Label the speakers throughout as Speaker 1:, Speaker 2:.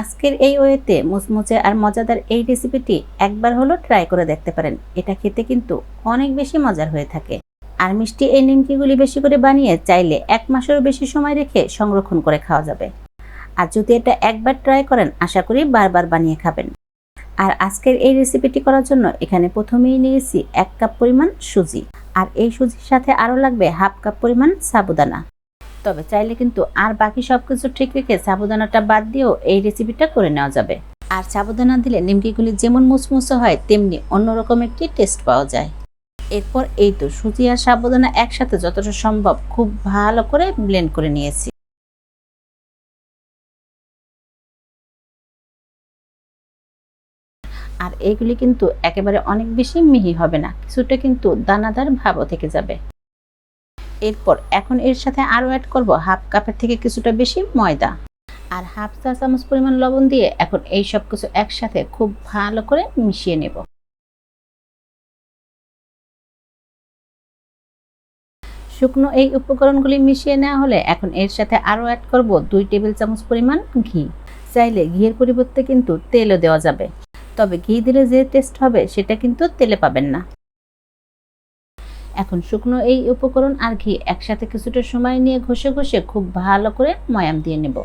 Speaker 1: আজকের এই ওয়েতে মুচমুচে আর মজাদার এই রেসিপিটি একবার হলো ট্রাই করে দেখতে পারেন। এটা খেতে কিন্তু অনেক বেশি মজার হয়ে থাকে। আর মিষ্টি এই নিমকিগুলি বেশি করে বানিয়ে চাইলে এক মাসেরও বেশি সময় রেখে সংরক্ষণ করে খাওয়া যাবে। আর যদি এটা একবার ট্রাই করেন, আশা করি বারবার বানিয়ে খাবেন। আর আজকের এই রেসিপিটি করার জন্য এখানে প্রথমেই নিয়েছি এক কাপ পরিমাণ সুজি। আর এই সুজির সাথে আরও লাগবে হাফ কাপ পরিমাণ সাবুদানা। তবে চাইলে কিন্তু আর বাকি সব কিছু ঠিক রেখে সাবুদানাটা বাদ দিয়েও এই রেসিপিটা করে নেওয়া যাবে। আর সাবুদানা দিলে নিমকিগুলি যেমন মুচমুচে হয়, তেমনি অন্যরকম একটি টেস্ট পাওয়া যায়। এরপর এই তো সুজি আর সাবুদানা একসাথে যতটা সম্ভব খুব ভালো করে ব্লেন্ড করে নিয়েছি। আর এইগুলি কিন্তু একেবারে অনেক বেশি মিহি হবে না, কিছুটা কিন্তু দানাদার ভাবও থেকে যাবে। এরপর এখন এর সাথে আরও অ্যাড করব হাফ কাপের থেকে কিছুটা বেশি ময়দা। আর হাফ চা চামচ পরিমাণ লবণ দিয়ে এখন এই সব কিছু একসাথে খুব ভালো করে মিশিয়ে নেব। শুকনো এই উপকরণগুলি মিশিয়ে নেওয়া হলে এখন এর সাথে আরও অ্যাড করব দুই টেবিল চামচ পরিমাণ ঘি। চাইলে ঘিয়ের পরিবর্তে কিন্তু তেলও দেওয়া যাবে। তবে ঘি দিলে যে টেস্ট হবে সেটা কিন্তু তেলে পাবেন না। এখন শুকনো এই উপকরণ আর ঘি একসাথে কিছুটা সময় নিয়ে ঘষে ঘষে খুব ভালো করে ময়াম দিয়ে নেব।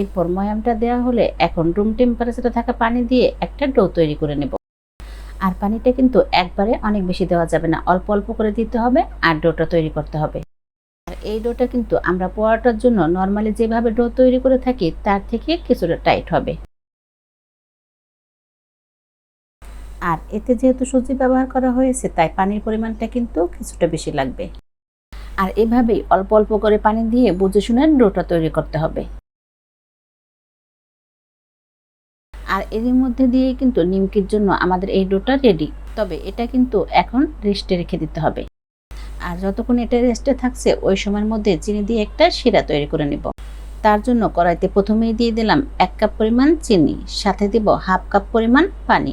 Speaker 1: এরপর ময়ামটা দেওয়া হলে এখন রুম টেম্পারেচারে থাকা পানি দিয়ে একটা ডো তৈরি করে নেব। আর পানিটা কিন্তু একবারে অনেক বেশি দেওয়া যাবে না, অল্প অল্প করে দিতে হবে আর ডোটা তৈরি করতে হবে। আর এই ডোটা কিন্তু আমরা পোয়াটার জন্য নর্মালি যেভাবে ডো তৈরি করে থাকি তার থেকে কিছুটা টাইট হবে। আর এতে যেহেতু সুজি ব্যবহার করা হয়েছে, তাই পানির পরিমাণটা কিন্তু কিছুটা বেশি লাগবে। আর এভাবেই অল্প অল্প করে পানি দিয়ে বুঝে শুনে ডোটা তৈরি করতে হবে। আর এরই মধ্যে দিয়ে কিন্তু নিমকির জন্য আমাদের এই ডোটা রেডি। তবে এটা কিন্তু এখন রেস্টে রেখে দিতে হবে। আর যতক্ষণ এটা রেস্টে থাকছে, ওই সময়ের মধ্যে চিনি দিয়ে একটা শিরা তৈরি করে নেব। তার জন্য কড়াইতে প্রথমেই দিয়ে দিলাম এক কাপ পরিমাণ চিনি, সাথে দিব হাফ কাপ পরিমাণ পানি।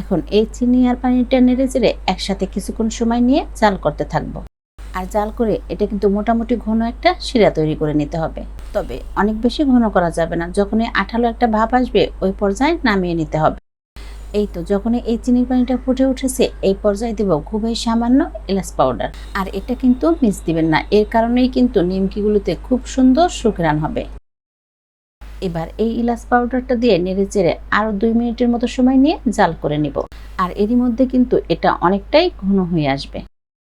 Speaker 1: এখন এই চিনি আর পানিটা নেড়ে চেড়ে একসাথে কিছুক্ষণ সময় নিয়ে জাল করতে থাকব। আর জাল করে এটা কিন্তু মোটামুটি ঘন একটা শিরা তৈরি করে নিতে হবে। তবে অনেক বেশি ঘন করা যাবে না, যখনই আঠালো একটা ভাব আসবে ওই পর্যায়ে নামিয়ে নিতে হবে। এই তো যখনই এই চিনির পানিটা ফুটে উঠেছে, এই পর্যায়ে দেব খুবই সামান্য এলাচ পাউডার। আর এটা কিন্তু মিস দিবেন না, এর কারণেই কিন্তু নিমকিগুলোতে খুব সুন্দর সুঘ্রাণ হবে। এবার এই ইলাচ পাউডারটা দিয়ে নেড়ে চেড়ে আরও দুই মিনিটের মতো সময় নিয়ে জাল করে নিব। আর এরই মধ্যে কিন্তু এটা অনেকটাই ঘন হয়ে আসবে।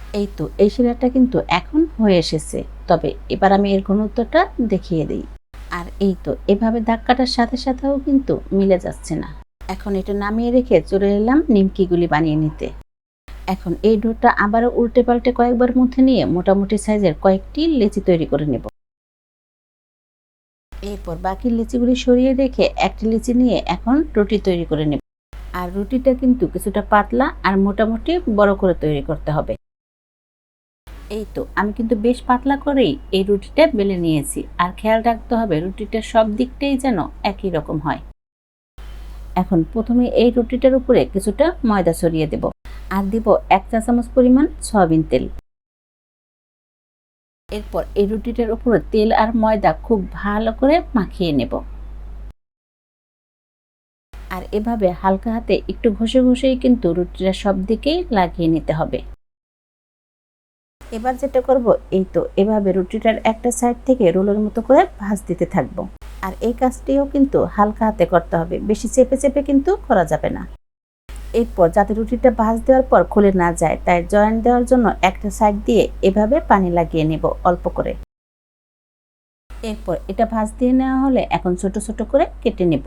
Speaker 1: এই তো, এই শিরাটা কিন্তু এখন হয়ে এসেছে। তবে এবার আমি এর ঘনত্বটা দেখিয়ে দিই। আর এই তো, এভাবে দাগ কাটার সাথে সাথেও কিন্তু মিলে যাচ্ছে না। এখন এটা নামিয়ে রেখে চলে এলাম নিমকিগুলি বানিয়ে নিতে। এখন এই ডোটা আবারও উল্টে পাল্টে কয়েকবার মধ্যে নিয়ে মোটামুটি সাইজের কয়েকটি লেচি তৈরি করে নেব। এরপর বাকি লিচিগুলি সরিয়ে রেখে একটি লিচি নিয়ে এখন রুটি তৈরি করে নেব। আর রুটিটা কিন্তু কিছুটা পাতলা আর মোটামুটি বড় করে তৈরি করতে হবে। এই তো, আমি কিন্তু বেশ পাতলা করেই এই রুটিটা বেলে নিয়েছি। আর খেয়াল রাখতে হবে, রুটিটা সব দিকটাই যেন একই রকম হয়। এখন প্রথমে এই রুটিটার উপরে কিছুটা ময়দা ছড়িয়ে দেব। আর দিব এক চা চামচ পরিমাণ সয়াবিন তেল। এরপর এই রুটিটার উপরে তেল আর ময়দা খুব ভালো করে মাখিয়ে নেব। আর এভাবে হালকা হাতে একটু ঘষে ঘষেই কিন্তু রুটিটা সব দিকেই লাগিয়ে নিতে হবে। এবার যেটা করব, এই তো এভাবে রুটিটার একটা সাইড থেকে রোলের মতো করে ভাঁজ দিতে থাকব। আর এই কাজটিও কিন্তু হালকা হাতে করতে হবে, বেশি চেপে চেপে কিন্তু করা যাবে না। এরপর যাতে রুটিটা ভাঁজ দেওয়ার পর খুলে না যায়, তাই জয়েন্ট দেওয়ার জন্য একটা সাইড দিয়ে এভাবে পানি লাগিয়ে নেব অল্প করে। এরপর এটা ভাঁজ দিয়ে নেওয়া হলে এখন ছোট ছোট করে কেটে নেব।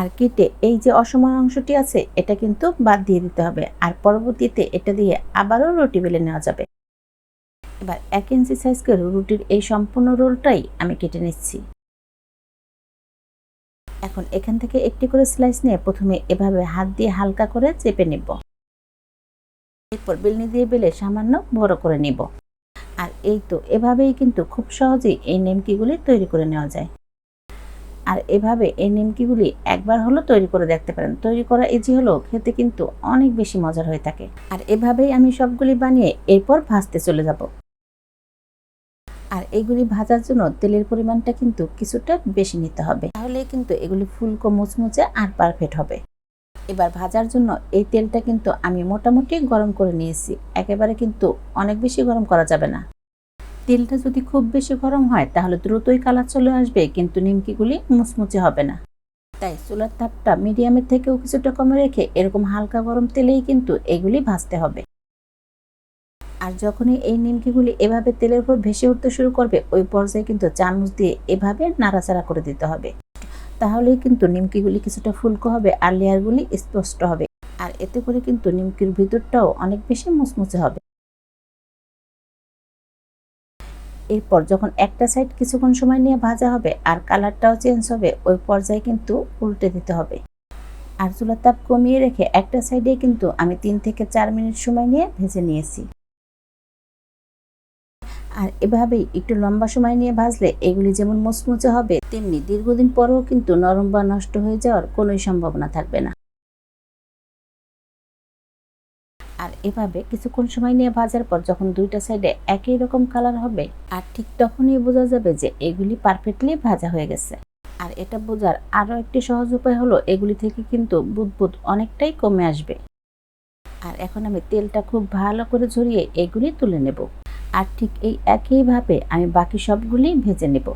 Speaker 1: আর কেটে এই যে অসমান অংশটি আছে, এটা কিন্তু বাদ দিয়ে দিতে হবে। আর পরবর্তীতে এটা দিয়ে আবারও রুটি বেলে নেওয়া যাবে। এবার এক ইঞ্চি সাইজ করে রুটির এই সম্পূর্ণ রোলটাই আমি কেটে নিচ্ছি। এখন এখান থেকে একটি করে স্লাইস নিয়ে প্রথমে এভাবে হাত দিয়ে হালকা করে চেপে নেব। এরপর বেলনি দিয়ে বেলে সামান্য বড় করে নেব। আর এই তো এভাবেই কিন্তু খুব সহজেই এই নেমকিগুলি তৈরি করে নেওয়া যায়। আর এভাবে এই নিমকিগুলি একবার হলো তৈরি করে দেখতে পারেন। তৈরি করা ইজি হলো, খেতে কিন্তু অনেক বেশি মজার হয়ে থাকে। আর এভাবেই আমি সবগুলি বানিয়ে এরপর ভাজতে চলে যাব। আর এগুলি ভাজার জন্য তেলের পরিমাণটা কিন্তু কিছুটা বেশি নিতে হবে। তাহলে কিন্তু এগুলি ফুলকো মুচমুচে আর পারফেক্ট হবে। এবার ভাজার জন্য এই তেলটা কিন্তু আমি মোটামুটি গরম করে নিয়েছি। একেবারে কিন্তু অনেক বেশি গরম করা যাবে না। তেলটা যদি খুব বেশি গরম হয়, তাহলে দ্রুতই কালার চলে আসবে, কিন্তু নিমকিগুলি মুচমুচে হবে না। তাই চুলার তাপটা মিডিয়ামের থেকেও কিছুটা কমে রেখে এরকম হালকা গরম তেলেই কিন্তু এগুলি ভাজতে হবে। আর যখনই এই নিমকিগুলি এভাবে তেলের উপর ভেসে উঠতে শুরু করবে, ওই পর্যায়ে কিন্তু চামচ দিয়ে এভাবে নাড়াচাড়া করে দিতে হবে। তাহলেই কিন্তু নিমকিগুলি কিছুটা ফুলকো হবে আর লেয়ারগুলি স্পষ্ট হবে। আর এতে করে কিন্তু নিমকির ভিতরটাও অনেক বেশি মুচমুচে হবে। এরপর যখন একটা সাইড কিছুক্ষণ সময় নিয়ে ভাজা হবে আর কালারটাও চেঞ্জ হবে, ওই পর্যায়ে কিন্তু উল্টে দিতে হবে। আর চুলার তাপ কমিয়ে রেখে একটা সাইডে কিন্তু আমি তিন থেকে চার মিনিট সময় নিয়ে ভেজে নিয়েছি। আর এভাবেই একটু লম্বা সময় নিয়ে ভাজলে এগুলি যেমন মুচমুচে হবে, তেমনি দীর্ঘদিন পরেও কিন্তু নরম বা নষ্ট হয়ে যাওয়ার কোনোই সম্ভাবনা থাকবে না। আর এভাবে কিছুক্ষণ সময় নিয়ে ভাজার পর যখন দুইটা সাইডে একই রকম কালার হবে, আর ঠিক তখনই বোঝা যাবে যে এগুলি পারফেক্টলি ভাজা হয়ে গেছে। আর এটা বোঝার আরও একটি সহজ উপায় হলো, এগুলি থেকে কিন্তু বুদবুদ অনেকটাই কমে আসবে। আর এখন আমি তেলটা খুব ভালো করে ঝরিয়ে এগুলি তুলে নেব। আর ঠিক এই একইভাবে আমি বাকি সবগুলি ভেজে নেব।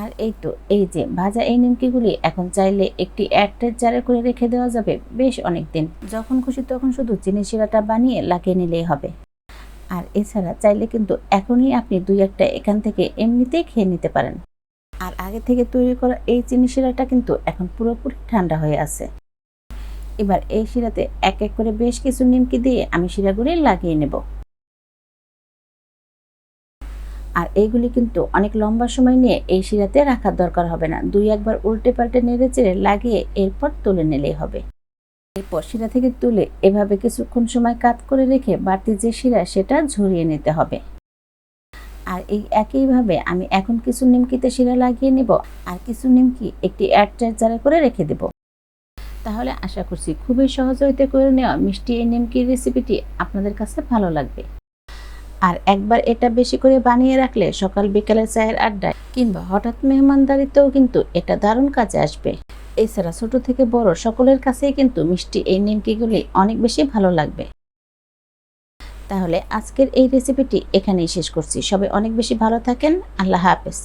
Speaker 1: আর এই তো, এই যে ভাজা এই নিমকিগুলি এখন চাইলে একটি এয়ারটাইট জারে করে রেখে দেওয়া যাবে বেশ অনেক দিন যখন খুশি তখন শুধু চিনি শিরাটা বানিয়ে লাগিয়ে নিলেই হবে। আর এছাড়া চাইলে কিন্তু এখনই আপনি দুই একটা এখান থেকে এমনিতেই খেয়ে নিতে পারেন। আর আগে থেকে তৈরি করা এই চিনি শিরাটা কিন্তু এখন পুরোপুরি ঠান্ডা হয়ে আছে। এবার এই শিরাতে এক এক করে বেশ কিছু নিমকি দিয়ে আমি শিরাগুলি লাগিয়ে নেব। আর এইগুলি কিন্তু অনেক লম্বা সময় নিয়ে এই শিরাতে রাখার দরকার হবে না। দুই একবার উল্টে পাল্টে নেড়ে চেড়ে লাগিয়ে এরপর তুলে নিলেই হবে। এরপর শিরা থেকে তুলে এভাবে কিছুক্ষণ সময় কাত করে রেখে বাড়তি যে শিরা, সেটা ঝরিয়ে নিতে হবে। আর এই একইভাবে আমি এখন কিছু নিমকিতে শিরা লাগিয়ে নেব আর কিছু নিমকি একটি এয়ারটাইট জারে করে রেখে দেব। তাহলে আশা করছি খুবই সহজ হইতে করে নেওয়া মিষ্টি এই নিমকির রেসিপিটি আপনাদের কাছে ভালো লাগবে। আর একবার এটা বেশি করে বানিয়ে রাখলে সকাল বিকালে চায়ের আড্ডায় কিংবা হঠাৎ মেহমানদারিতেও কিন্তু এটা দারুণ কাজে আসবে। এছাড়া ছোট থেকে বড় সকলের কাছেই কিন্তু মিষ্টি এই নিমকিগুলি অনেক বেশি ভালো লাগবে। তাহলে আজকের এই রেসিপিটি এখানেই শেষ করছি। সবাই অনেক বেশি ভালো থাকেন। আল্লাহ হাফেজ।